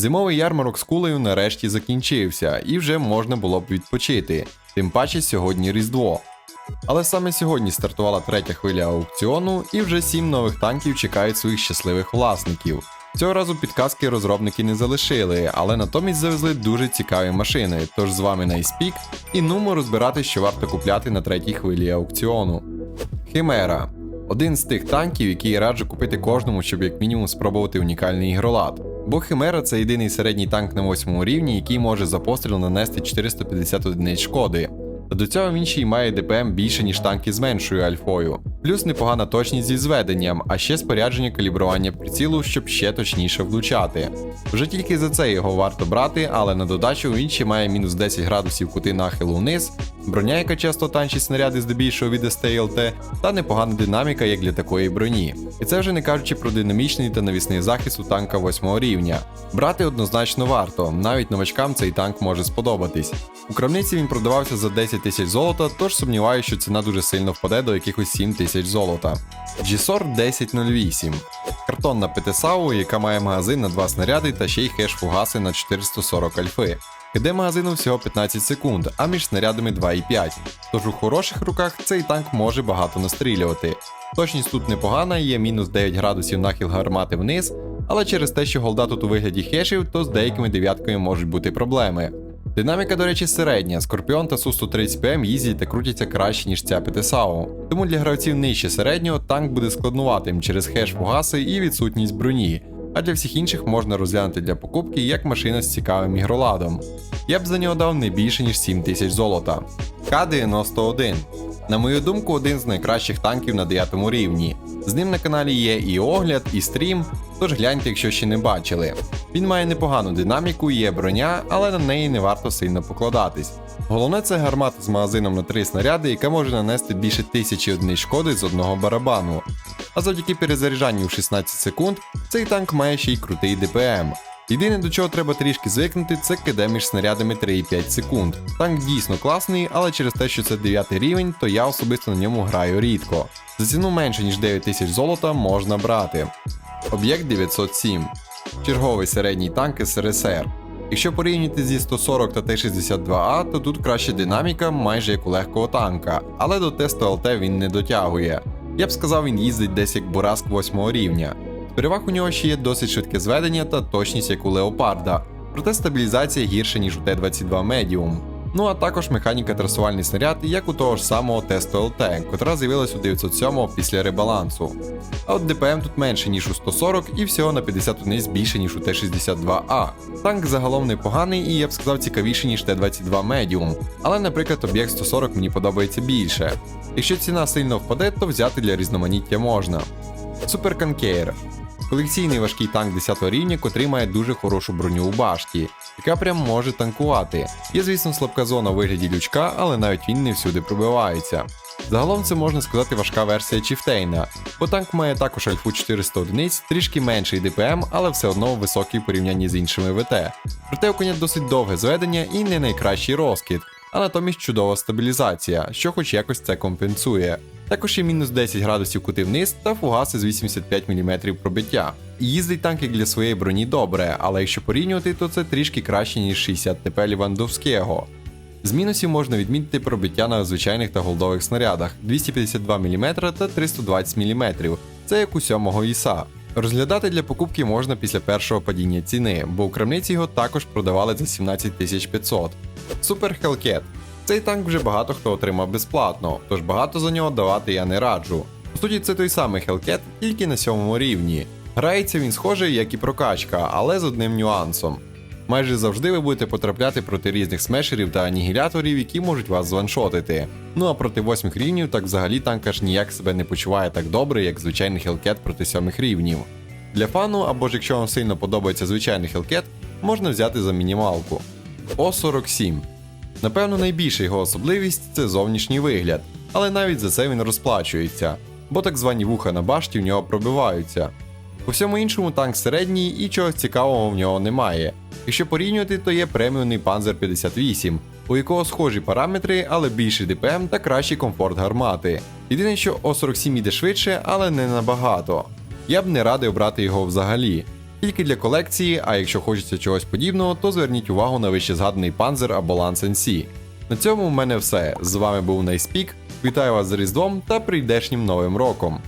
Зимовий ярмарок з кулею нарешті закінчився, і вже можна було б відпочити, тим паче сьогодні Різдво. Але саме сьогодні стартувала третя хвиля аукціону, і вже сім нових танків чекають своїх щасливих власників. Цього разу підказки розробники не залишили, але натомість завезли дуже цікаві машини. Тож з вами Найспік і нумо розбирати, що варто купляти на третій хвилі аукціону. Химера один з тих танків, які я раджу купити кожному, щоб як мінімум спробувати унікальний ігролад. Бо Химера це єдиний середній танк на 8 рівні, який може за постріл нанести 450 одиниць шкоди. Та до цього він ще й має ДПМ більше, ніж танки з меншою альфою, плюс непогана точність зі зведенням, а ще спорядження калібрування прицілу, щоб ще точніше влучати. Вже тільки за це його варто брати, але на додачу він ще має мінус 10 градусів кути нахилу вниз, броня, яка часто танчить снаряди здебільшого від СТЛТ, та непогана динаміка як для такої броні. І це вже не кажучи про динамічний та навісний захист у танка 8 рівня. Брати однозначно варто, навіть новачкам цей танк може сподобатись. У крамниці він продавався за 10 тисяч золота, тож сумніваюся, що ціна дуже сильно впаде до якихось 7 тисяч золота. GSOR 1008 картонна ПТСАУ, яка має магазин на 2 снаряди та ще й хеш фугаси на 440 альфи. КД магазину всього 15 секунд, а між снарядами 2,5. Тож у хороших руках цей танк може багато настрілювати. Точність тут непогана, є мінус 9 градусів нахил гармати вниз, але через те, що голда тут у вигляді хешів, то з деякими дев'ятками можуть бути проблеми. Динаміка, до речі, середня. Скорпіон та Су-130 ПМ їздять та крутяться краще, ніж ця ПТСАУ. Тому для гравців нижче середнього танк буде складнуватим через хеш фугаси і відсутність броні. А для всіх інших можна розглянути для покупки як машина з цікавим ігроладом. Я б за нього дав не більше ніж 7 тисяч золота. К-91. На мою думку, один з найкращих танків на 9 рівні. З ним на каналі є і огляд, і стрім, тож гляньте, якщо ще не бачили. Він має непогану динаміку, є броня, але на неї не варто сильно покладатись. Головне це гармата з магазином на 3 снаряди, яка може нанести більше тисячі одиниць шкоди з одного барабану. А завдяки перезаряджанню в 16 секунд цей танк має ще й крутий ДПМ. Єдине до чого треба трішки звикнути, це КД між снарядами 3,5 секунд. Танк дійсно класний, але через те, що це 9 рівень, то я особисто на ньому граю рідко. За ціну менше ніж 9 тисяч золота можна брати. Об'єкт 907. Черговий середній танк СРСР. Якщо порівняти зі 140 та Т-62А, то тут краще динаміка майже як у легкого танка, але до тесту ЛТ він не дотягує. Я б сказав, він їздить десь як Бураск 8 рівня. З переваг у нього ще є досить швидке зведення та точність як у Леопарда, проте стабілізація гірша, ніж у Т-22 Medium. Ну а також механіка трасувальний снаряд, як у того ж самого тесту ЛТ, котра з'явилась у 907 після ребалансу. А от ДПМ тут менше, ніж у 140 і всього на 50 одиниць більше, ніж у Т-62А. Танк загалом непоганий і я б сказав цікавіший, ніж Т-22 Medium. Але, наприклад, об'єкт 140 мені подобається більше. Якщо ціна сильно впаде, то взяти для різноманіття можна. Супер Конкейр. Колекційний важкий танк 10 рівня, котрий має дуже хорошу броню у башті, яка прям може танкувати. Є, звісно, слабка зона у вигляді лючка, але навіть він не всюди пробивається. Загалом це можна сказати важка версія Чіфтейна, бо танк має також альфу 400 одиниць, трішки менший ДПМ, але все одно високий в порівнянні з іншими ВТ. Проте у коня досить довге зведення і не найкращий розкид, а натомість чудова стабілізація, що хоч якось це компенсує. Також є мінус 10 градусів кути вниз та фугаси з 85 мм пробиття. Їздить танк як для своєї броні добре, але якщо порівнювати, то це трішки краще, ніж 60 ТП Лівандовського. З мінусів можна відмітити пробиття на звичайних та голдових снарядах 252 мм та 320 мм. Це як у 7 ІСа. Розглядати для покупки можна після першого падіння ціни, бо у крамниці його також продавали за 17 500. Супер Hellcat. Цей танк вже багато хто отримав безплатно, тож багато за нього давати я не раджу. По суті, це той самий Hellcat, тільки на сьомому рівні. Грається він схожий, як і прокачка, але з одним нюансом. Майже завжди ви будете потрапляти проти різних смешерів та анігіляторів, які можуть вас званшотити. Ну а проти восьмих рівнів так взагалі танк аж ніяк себе не почуває так добре, як звичайний Hellcat проти сьомих рівнів. Для фану, або ж якщо вам сильно подобається звичайний Hellcat, можна взяти за мінімалку. О47. Напевно, найбільша його особливість це зовнішній вигляд, але навіть за це він розплачується, бо так звані вуха на башті в нього пробиваються. У всьому іншому танк середній і чогось цікавого в нього немає. Якщо порівнювати, то є преміумний Panzer 58, у якого схожі параметри, але більший ДПМ та кращий комфорт гармати. Єдине, що О47 іде швидше, але не набагато. Я б не радив брати його взагалі. Тільки для колекції, а якщо хочеться чогось подібного, то зверніть увагу на вище згаданий панзер або Lance NC. На цьому в мене все. З вами був Найспік. Вітаю вас з Різдвом та прийдешнім новим роком.